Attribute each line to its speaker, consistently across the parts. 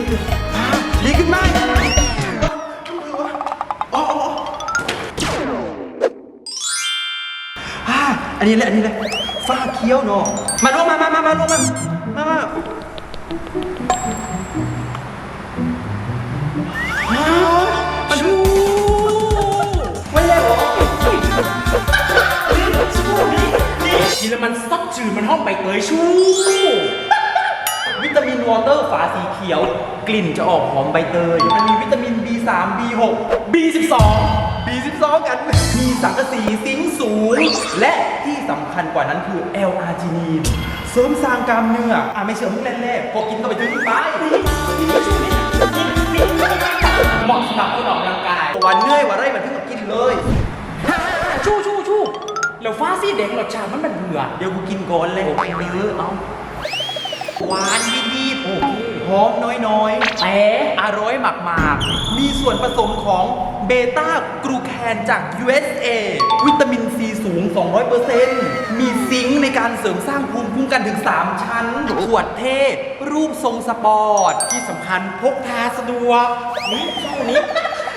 Speaker 1: ดอ่าดีขึ้นไหมอ๋ออ๋ออ๋ออ่าอันนี้เลยอันนี้เลยฟ้าเคี้ยวเนาะมาลงมามามามาลงมามามาอ้าวมันชูไม่ได้หรอ
Speaker 2: กินแล้วมันซดจืดมันห้องใบเตยชู
Speaker 1: วิ ตามินวอเตอร์ฝาสีเขียว กลิ่นจะออกหอมใบเตย มันมีวิตามิน B3 B6
Speaker 2: B12
Speaker 1: B12 กัน มีสังกะสีซิงค์สูง และที่สำคัญกว่านั้นคือ L- อาร์จินีนเสริมสร้างกล้ามเนื้อ อะไม่เชื่อมึงแรกๆพอกินก็ไปถึงไป
Speaker 2: เหมาะสำหรับคนออกกำลังกาย
Speaker 1: วันเหนื่อยวันไรมันถึงกับกินเลย
Speaker 2: ชูชูชูแล้วฟ้าสีแดงรสชาติมันมันเบื่อ
Speaker 1: เดี๋ยวกูกินก่อนเลยเนื้อเอา หวานนิดๆ
Speaker 2: โอเค
Speaker 1: หอมน้อยๆ
Speaker 2: แต่
Speaker 1: อร่อยมากๆ มีส่วนผสมของเบต้ากรูแคนจาก USA วิตามินซีสูง 200%มีซิงค์ในการเสริมสร้างภูมิคุ้มกันถึง 3 ชั้น ขวดเท่ รูปทรงสปอร์ต
Speaker 2: ที่สำคัญพกพาสะดวกนี่ช่วงนี้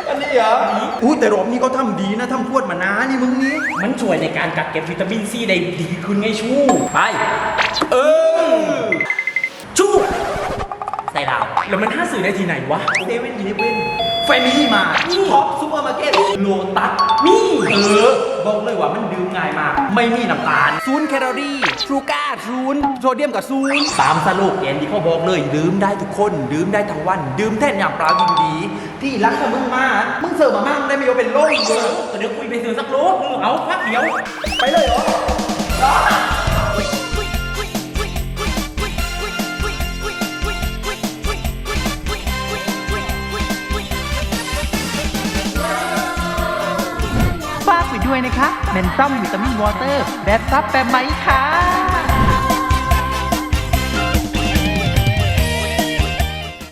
Speaker 1: อันนี้เหรออู้แต่รอบนี้เขาทำดีนะทำขวดมานานี่มึงนี่
Speaker 2: มันช่วยในการกักเก็บวิตามินซีได้ดีขึ้นไงชู
Speaker 1: ไป เออ
Speaker 2: ชู ใส่ดาว แล้วมันห้าสื่อได้ที่ไหนวะ
Speaker 1: เซเว่นอีเลฟเว่นแฟมิลี่มาท็อปซูเปอร์มาร์เก็ตโลตัส
Speaker 2: นี่
Speaker 1: เออบอกเลยว่ามันดื่มง่ายมาก ไม่มีน้ำตาลศูนย์แคลอรี่ชูการ์ศูนย์โซเดียมกับศูนย์ตามสโลแกนที่เขาบอกเลยดื่มได้ทุกคน ดื่มได้ทั้งวัน ดื่มแท่นอย่างปลายิงดี ที่รักกับมึงมาก มึงเสิร์ฟมามั่งได้ไหมโยเป็นโรคเบอร์
Speaker 2: เดี๋ยวคุยไปซื้อสักโลนึงเอาพักเดียว
Speaker 1: ไปเลยเหรอ
Speaker 3: ด้วยนะคะแมนซัมวิตามินวอเตอร์แบบซับแบบไหมค่ะ